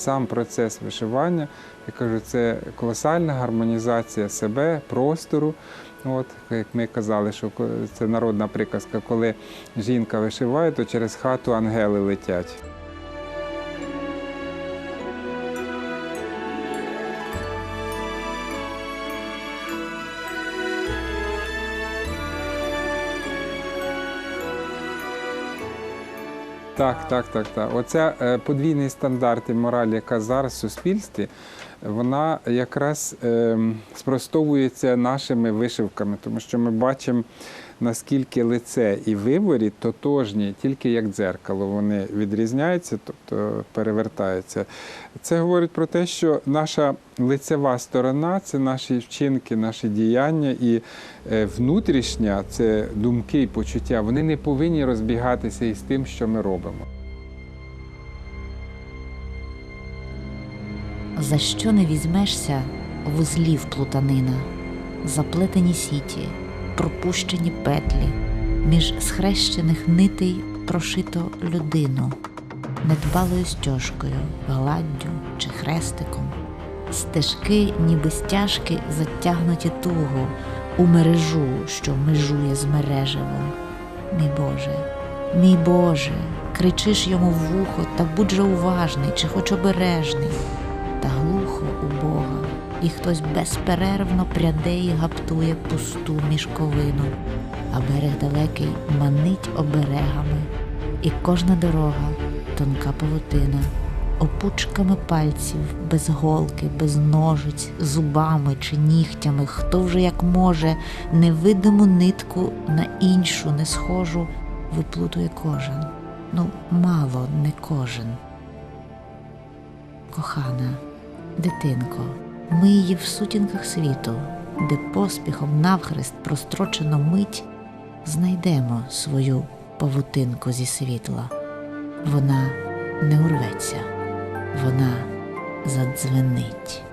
сам процес вишивання, я кажу, це колосальна гармонізація себе, простору. От, як ми казали, що це народна приказка, коли жінка вишиває, то через хату ангели летять. Так, так, так, так. Оця е, подвійний стандарт і мораль, яка зараз в суспільстві, вона якраз е, спростовується нашими вишивками, тому що ми бачимо, наскільки лице і виворіт тотожні, тільки як дзеркало. Вони відрізняються, тобто перевертаються. Це говорить про те, що наша лицева сторона це наші вчинки, наші діяння, і е, внутрішня це думки і почуття. Вони не повинні розбігатися із тим, що ми робимо. За що не візьмешся вузлів плутанина, заплетені сіті, пропущені петлі, між схрещених нитей прошито людину, недбалою стяжкою, гладдю чи хрестиком. Стежки, ніби стяжки, затягнуті туго у мережу, що межує з мережевом. Мій Боже, мій Боже, кричиш йому в вухо, та будь же уважний чи хоч обережний та глухо у Бога, і хтось безперервно пряде і гаптує пусту мішковину, а берег далекий манить оберегами, і кожна дорога тонка павутина, опучками пальців, без голки, без ножиць, зубами чи нігтями, хто вже як може, невидиму нитку на іншу не схожу, виплутує кожен. Ну, мало не кожен. Кохана, дитинко, ми її в сутінках світу, де поспіхом навхрест прострочено мить, знайдемо свою павутинку зі світла. Вона не урветься, вона задзвенить.